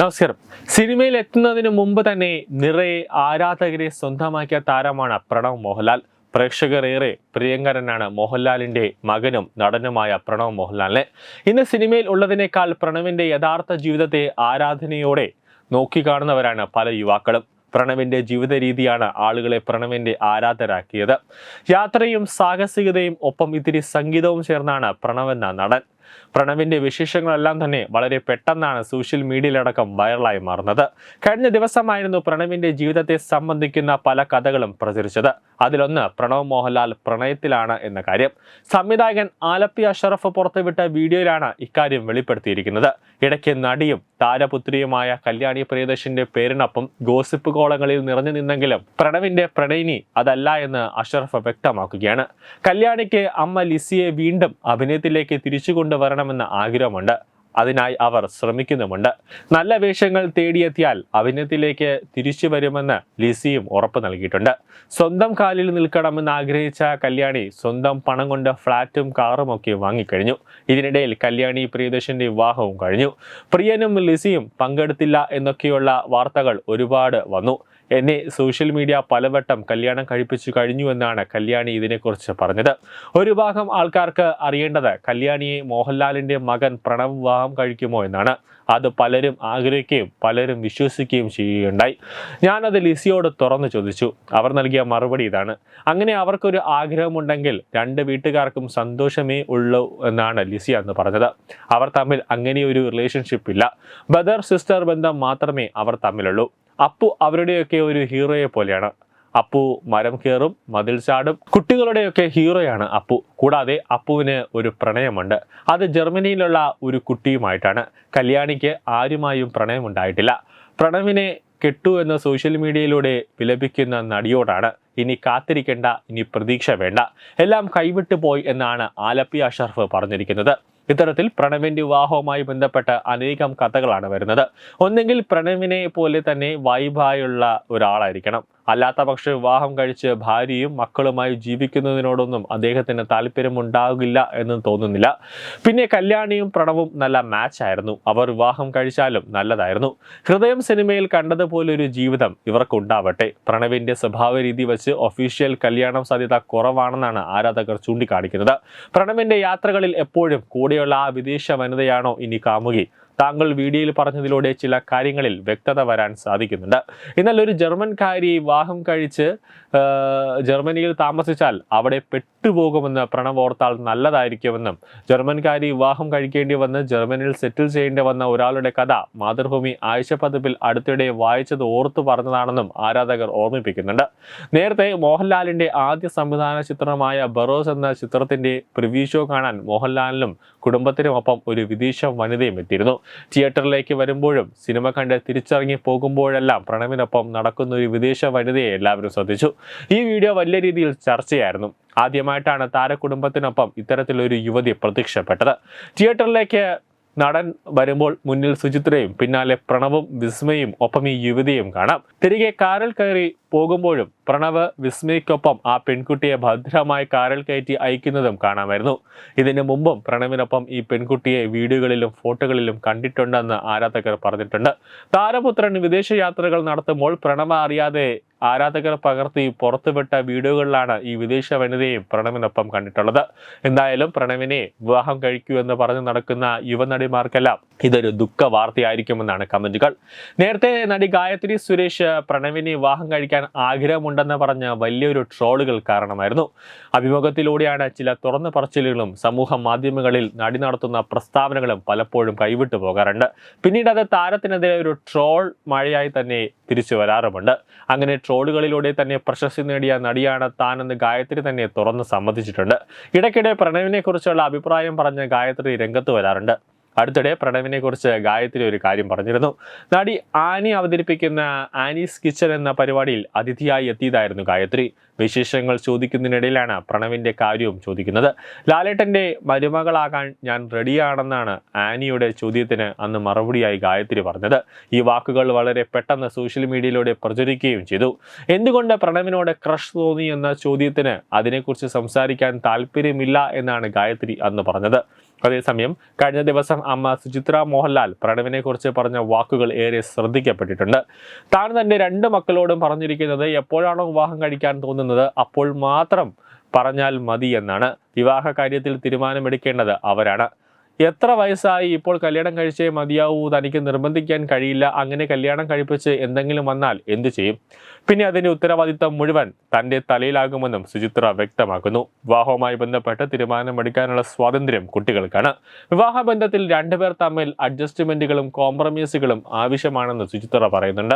നമസ്കാരം. സിനിമയിൽ എത്തുന്നതിന് മുമ്പ് തന്നെ നിറയെ ആരാധകരെ സ്വന്തമാക്കിയ താരമാണ് പ്രണവ് മോഹൻലാൽ. പ്രേക്ഷകർ ഏറെ പ്രിയങ്കരനാണ് മോഹൻലാലിന്റെ മകനും നടനുമായ പ്രണവ് മോഹൻലാലിനെ. ഇന്ന് സിനിമയിൽ ഉള്ളതിനേക്കാൾ പ്രണവിന്റെ യഥാർത്ഥ ജീവിതത്തെ ആരാധനയോടെ നോക്കിക്കാണുന്നവരാണ് പല യുവാക്കളും. പ്രണവിന്റെ ജീവിത രീതിയാണ് ആളുകളെ പ്രണവിന്റെ ആരാധരാക്കിയത് യാത്രയും സാഹസികതയും ഒപ്പം ഇത്തിരി സംഗീതവും ചേർന്നാണ് പ്രണവെന്ന നടൻ. പ്രണവിന്റെ വിശേഷങ്ങളെല്ലാം തന്നെ വളരെ പെട്ടെന്നാണ് സോഷ്യൽ മീഡിയയിലടക്കം വൈറലായി മാറുന്നത്. കഴിഞ്ഞ ദിവസമായിരുന്നു പ്രണവിന്റെ ജീവിതത്തെ സംബന്ധിക്കുന്ന പല കഥകളും പ്രചരിച്ചത്. അതിലൊന്ന് പ്രണവ് മോഹൻലാൽ പ്രണയത്തിലാണ് എന്ന കാര്യം. സംവിധായകൻ ആലപ്പി അഷറഫ് പുറത്തുവിട്ട വീഡിയോയിലാണ് ഇക്കാര്യം വെളിപ്പെടുത്തിയിരിക്കുന്നത്. ഇടയ്ക്ക് നടിയും താരപുത്രിയുമായ കല്യാണി പ്രിയദർശന്റെ പേരിനൊപ്പം ഗോസിപ്പ് കോളങ്ങളിൽ നിറഞ്ഞു നിന്നെങ്കിലും പ്രണവിന്റെ പ്രണയിനി അതല്ല എന്ന് അഷറഫ് വ്യക്തമാക്കുകയാണ്. കല്യാണിക്ക് അമ്മ ലിസിയെ വീണ്ടും അഭിനയത്തിലേക്ക് തിരിച്ചു കൊണ്ടുവരണമെന്ന ആഗ്രഹമുണ്ട്. അതിനായി അവർ ശ്രമിക്കുന്നുമുണ്ട്. നല്ല വേഷങ്ങൾ തേടിയെത്തിയാൽ അഭിനയത്തിലേക്ക് തിരിച്ചു വരുമെന്ന് ലിസിയും ഉറപ്പ് നൽകിയിട്ടുണ്ട്. സ്വന്തം കാലിൽ നിൽക്കണമെന്ന് ആഗ്രഹിച്ച കല്യാണി സ്വന്തം പണം കൊണ്ട് ഫ്ളാറ്റും കാറും ഒക്കെ വാങ്ങിക്കഴിഞ്ഞു. ഇതിനിടയിൽ കല്യാണി പ്രിയദർശന്റെ വിവാഹവും കഴിഞ്ഞു. പ്രിയനും ലിസിയും പങ്കെടുത്തില്ല എന്നൊക്കെയുള്ള വാർത്തകൾ ഒരുപാട് വന്നു. എന്നെ സോഷ്യൽ മീഡിയ പലവട്ടം കല്യാണം കഴിപ്പിച്ചു കഴിഞ്ഞു എന്നാണ് കല്യാണി ഇതിനെക്കുറിച്ച് പറഞ്ഞത്. ഒരു ഭാഗം ആൾക്കാർക്ക് അറിയേണ്ടത് കല്യാണിയെ മോഹൻലാലിന്റെ മകൻ പ്രണവ് വിവാഹം കഴിക്കുമോ എന്നാണ്. അത് പലരും ആഗ്രഹിക്കുകയും പലരും വിശ്വസിക്കുകയും ചെയ്യുകയുണ്ടായി. ഞാനത് ലിസിയോട് തുറന്നു ചോദിച്ചു. അവർ നൽകിയ മറുപടി ഇതാണ്. അങ്ങനെ അവർക്കൊരു ആഗ്രഹമുണ്ടെങ്കിൽ രണ്ട് വീട്ടുകാർക്കും സന്തോഷമേ ഉള്ളൂ എന്നാണ് ലിസി അന്ന് പറഞ്ഞത്. അവർ തമ്മിൽ അങ്ങനെയൊരു റിലേഷൻഷിപ്പ് ഇല്ല. ബ്രദർ സിസ്റ്റർ ബന്ധം മാത്രമേ അവർ തമ്മിലുള്ളൂ. അപ്പു അവരുടെയൊക്കെ ഒരു ഹീറോയെ പോലെയാണ്. അപ്പു മരം കയറും മതിൽ ചാടും. കുട്ടികളുടെയൊക്കെ ഹീറോയാണ് അപ്പു. കൂടാതെ അപ്പുവിന് ഒരു പ്രണയമുണ്ട്. അത് ജർമ്മനിയിലുള്ള ഒരു കുട്ടിയുമായിട്ടാണ്. കല്യാണിക്ക് ആരുമായും പ്രണയമുണ്ടായിട്ടില്ല. പ്രണവിനെ കെട്ടു എന്ന സോഷ്യൽ മീഡിയയിലൂടെ വിലപിക്കുന്ന നടിയോടാണ്. ഇനി കാത്തിരിക്കേണ്ട ഇനി പ്രതീക്ഷ വേണ്ട. എല്ലാം കൈവിട്ടു പോയി എന്നാണ് ആലപ്പി അഷറഫ് പറഞ്ഞിരിക്കുന്നത്. ഇത്തരത്തിൽ പ്രണവിന്റെ വിവാഹവുമായി ബന്ധപ്പെട്ട അനേകം കഥകളാണ് വരുന്നത്. ഒന്നെങ്കിൽ പ്രണവിനെ പോലെ തന്നെ വൈബായുള്ള ഒരാളായിരിക്കണം. അല്ലാത്ത പക്ഷേ വിവാഹം കഴിച്ച് ഭാര്യയും മക്കളുമായി ജീവിക്കുന്നതിനോടൊന്നും അദ്ദേഹത്തിന് താല്പര്യമുണ്ടാകില്ല എന്ന് തോന്നുന്നില്ല. പിന്നെ കല്യാണിയും പ്രണവും നല്ല മാച്ച് ആയിരുന്നു. അവർ വിവാഹം കഴിച്ചാലും നല്ലതായിരുന്നു. ഹൃദയം സിനിമയിൽ കണ്ടതുപോലൊരു ജീവിതം ഇവർക്കുണ്ടാവട്ടെ. പ്രണവിന്റെ സ്വഭാവ രീതി വെച്ച് ഒഫീഷ്യൽ കല്യാണം സാധ്യത കുറവാണെന്നാണ് ആരാധകർ ചൂണ്ടിക്കാണിക്കുന്നത്. പ്രണവിന്റെ യാത്രകളിൽ എപ്പോഴും കൂടെയുള്ള ആ വിദേശ വനിതയാണോ ഇനി കാമുകി? താങ്കൾ വീഡിയോയിൽ പറഞ്ഞതിലൂടെ ചില കാര്യങ്ങളിൽ വ്യക്തത വരാൻ സാധിക്കുന്നുണ്ട്. എന്നാൽ ഒരു ജർമ്മൻകാരി വിവാഹം കഴിച്ച് ജർമ്മനിയിൽ താമസിച്ചാൽ അവിടെ പെട്ടുപോകുമെന്ന് പ്രണവ് ഓർത്താൽ നല്ലതായിരിക്കുമെന്നും ജർമ്മൻകാരി വിവാഹം കഴിക്കേണ്ടി വന്ന് ജർമ്മനിയിൽ സെറ്റിൽ ചെയ്യേണ്ടി വന്ന ഒരാളുടെ കഥ മാതൃഭൂമി ആഴ്ച പതിപ്പിൽ അടുത്തിടെ വായിച്ചത് ഓർത്തു പറഞ്ഞതാണെന്നും ആരാധകർ ഓർമ്മിപ്പിക്കുന്നുണ്ട്. നേരത്തെ മോഹൻലാലിന്റെ ആദ്യ സംവിധാന ചിത്രമായ ബറോസ് എന്ന ചിത്രത്തിന്റെ പ്രിവ്യൂ ഷോ കാണാൻ മോഹൻലാലിനും കുടുംബത്തിനുമൊപ്പം ഒരു വിദേശ വനിതയും എത്തിയിരുന്നു. തിയേറ്ററിലേക്ക് വരുമ്പോഴും സിനിമ കണ്ട് തിരിച്ചിറങ്ങി പോകുമ്പോഴെല്ലാം പ്രണവിനൊപ്പം നടക്കുന്ന ഒരു വിദേശ വനിതയെ എല്ലാവരും ശ്രദ്ധിച്ചു. ഈ വീഡിയോ വലിയ രീതിയിൽ ചർച്ചയായിരുന്നു. ആദ്യമായിട്ടാണ് താരകുടുംബത്തിനൊപ്പം ഇത്തരത്തിലൊരു യുവതി പ്രത്യക്ഷപ്പെട്ടത്. തിയേറ്ററിലേക്ക് നടൻ വരുമ്പോൾ മുന്നിൽ സുചിത്രയും പിന്നാലെ പ്രണവും വിസ്മയും ഒപ്പം ഈ യുവതിയും കാണാം. തിരികെ കാറിൽ കയറി പോകുമ്പോഴും പ്രണവ് വിസ്മയ്ക്കൊപ്പം ആ പെൺകുട്ടിയെ ഭദ്രമായി കാറിൽ കയറ്റി അയക്കുന്നതും കാണാമായിരുന്നു. ഇതിനു മുമ്പും പ്രണവിനൊപ്പം ഈ പെൺകുട്ടിയെ വീഡിയോകളിലും ഫോട്ടോകളിലും കണ്ടിട്ടുണ്ടെന്ന് ആരാധകർ പറഞ്ഞിട്ടുണ്ട്. താരപുത്രൻ വിദേശ യാത്രകൾ നടത്തുമ്പോൾ പ്രണവ അറിയാതെ ആരാധകർ പകർത്തി പുറത്തുവിട്ട വീഡിയോകളിലാണ് ഈ വിദേശ വനിതയും പ്രണവിനൊപ്പം കണ്ടിട്ടുള്ളത്. എന്തായാലും പ്രണവിനെ വിവാഹം കഴിക്കൂ എന്ന് പറഞ്ഞ് നടക്കുന്ന യുവനടിമാർക്കെല്ലാം ഇതൊരു ദുഃഖ വാർത്തയായിരിക്കുമെന്നാണ് കമന്റുകൾ. നേരത്തെ നടി ഗായത്രി സുരേഷ് പ്രണവിനെ വിവാഹം കഴിക്കാൻ ആഗ്രഹമുണ്ടെന്ന് പറഞ്ഞ വലിയൊരു ട്രോളുകൾ കാരണമായിരുന്നു. അഭിമുഖത്തിലൂടെയാണ് ചില തുറന്ന പറച്ചിലുകളും സമൂഹ മാധ്യമങ്ങളിൽ നടി നടത്തുന്ന പ്രസ്താവനകളും പലപ്പോഴും കൈവിട്ടു പോകാറുണ്ട്. പിന്നീട് അത് താരത്തിനെതിരെ ഒരു ട്രോൾ മഴയായി തന്നെ തിരിച്ചു വരാറുമുണ്ട്. അങ്ങനെ ട്രോളുകളിലൂടെ തന്നെ പ്രശസ്തി നേടിയ നടിയാണ് താനെന്ന് ഗായത്രി തന്നെ തുറന്ന് സമ്മതിച്ചിട്ടുണ്ട്. ഇടയ്ക്കിടെ പ്രണവിനെക്കുറിച്ചുള്ള അഭിപ്രായം പറഞ്ഞ ഗായത്രി രംഗത്ത് വരാറുണ്ട്. അടുത്തിടെ പ്രണവിനെ കുറിച്ച് ഗായത്രി ഒരു കാര്യം പറഞ്ഞിരുന്നു. നടി ആനി അവതരിപ്പിക്കുന്ന ആനീസ് കിച്ചൺ എന്ന പരിപാടിയിൽ അതിഥിയായി എത്തിയതായിരുന്നു ഗായത്രി. വിശേഷങ്ങൾ ചോദിക്കുന്നതിനിടയിലാണ് പ്രണവിന്റെ കാര്യവും ചോദിക്കുന്നത്. ലാലേട്ടന്റെ മരുമകളാകാൻ ഞാൻ റെഡിയാണെന്നാണ് ആനിയുടെ ചോദ്യത്തിന് അന്ന് മറുപടിയായി ഗായത്രി പറഞ്ഞത്. ഈ വാക്കുകൾ വളരെ പെട്ടെന്ന് സോഷ്യൽ മീഡിയയിലൂടെ പ്രചരിക്കുകയും ചെയ്തു. എന്തുകൊണ്ട് പ്രണവിനോട് ക്രഷ് തോന്നി എന്ന ചോദ്യത്തിന് അതിനെക്കുറിച്ച് സംസാരിക്കാൻ താല്പര്യമില്ല എന്നാണ് ഗായത്രി അന്ന് പറഞ്ഞത്. അതേസമയം കഴിഞ്ഞ ദിവസം അമ്മ സുചിത്ര മോഹൻലാൽ പ്രണവിനെ കുറിച്ച് പറഞ്ഞ വാക്കുകൾ ഏറെ ശ്രദ്ധിക്കപ്പെട്ടിട്ടുണ്ട്. താൻ തന്റെ രണ്ട് മക്കളോടും പറഞ്ഞിരിക്കുന്നത് എപ്പോഴാണോ വിവാഹം കഴിക്കാൻ തോന്നുന്നത് അപ്പോൾ മാത്രം പറഞ്ഞാൽ മതി എന്നാണ് വിവാഹ കാര്യത്തിൽ തീരുമാനമെടുക്കേണ്ടത് അവരാണ്. എത്ര വയസ്സായി ഇപ്പോൾ കല്യാണം കഴിച്ചേ മതിയാവൂ? തനിക്ക് നിർബന്ധിക്കാൻ കഴിയില്ല. അങ്ങനെ കല്യാണം കഴിപ്പിച്ച് എന്തെങ്കിലും വന്നാൽ എന്തു ചെയ്യും? പിന്നെ അതിന്റെ ഉത്തരവാദിത്തം മുഴുവൻ തന്റെ തലയിലാകുമെന്നും സുചിത്ര വ്യക്തമാക്കുന്നു. വിവാഹവുമായി ബന്ധപ്പെട്ട് തീരുമാനമെടുക്കാനുള്ള സ്വാതന്ത്ര്യം കുട്ടികൾക്കാണ്. വിവാഹബന്ധത്തിൽ രണ്ടുപേർ തമ്മിൽ അഡ്ജസ്റ്റ്മെന്റുകളും കോംപ്രമൈസുകളും ആവശ്യമാണെന്ന് സുചിത്ര പറയുന്നുണ്ട്.